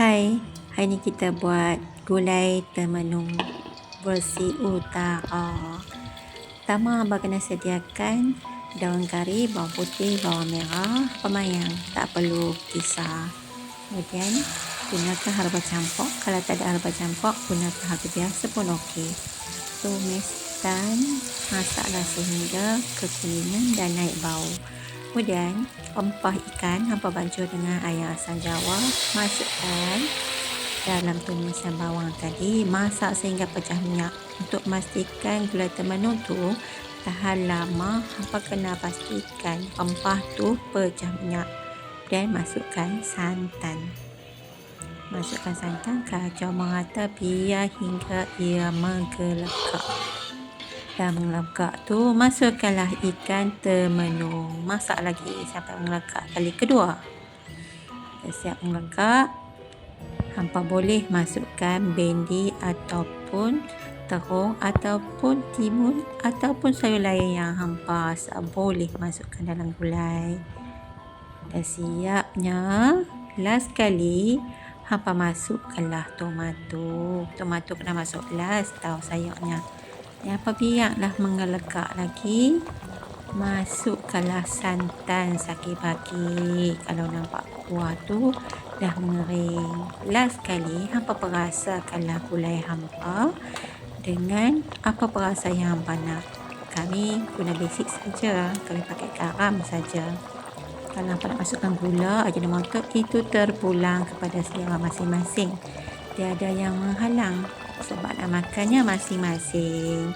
Hai, hari ni kita buat gulai temenung versi utara. Pertama, abang kena sediakan daun kari, bawang putih, bawang merah, pemayang. Tak perlu kisar. Kemudian, gunakan herba campur. Kalau tak ada herba campur, gunakan herba biasa pun okey. Tumis dan masaklah sehingga kekuningan dan naik bau. Kemudian, rempah ikan hampa baju dengan air asam jawa. Masukkan dalam tumisan bawang tadi. Masak sehingga pecah minyak. Untuk memastikan gulai temenung tu tahan lama, hampa kena pastikan rempah tu pecah minyak. Dan masukkan santan. Masukkan santan kacau merata biar hingga ia menggelekak dah mengelakak tu masukkanlah ikan temenung masak lagi sampai mengelakak kali kedua. Dah siap mengelakak hampa boleh masukkan bendi ataupun terung ataupun timun ataupun sayur lain yang hampa boleh masukkan dalam gulai. Dah siapnya. Last kali hampa masukkanlah tomato. Tomato kena masuk last tau sayurnya Ya, apabila mengelegak lagi, masukkanlah santan sakit bagi. Kalau nampak kuah tu dah mengering. Last sekali, hampa perasakanlah gulai hampa dengan apa perasa yang hampa nak. Kami guna basic saja. Kami pakai garam saja. Kalau hampa nak masukkan gula, aja motor itu terpulang kepada selera masing-masing. Tiada yang menghalang sebab nak makannya masing-masing.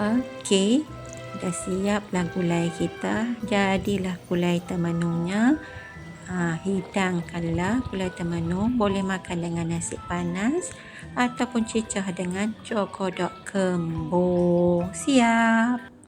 Okey, dah siap lah gulai kita. Jadilah gulai temenungnya. Ha, hidangkanlah gulai temenung. Boleh makan dengan nasi panas ataupun cicah dengan cokodok kembung. Siap.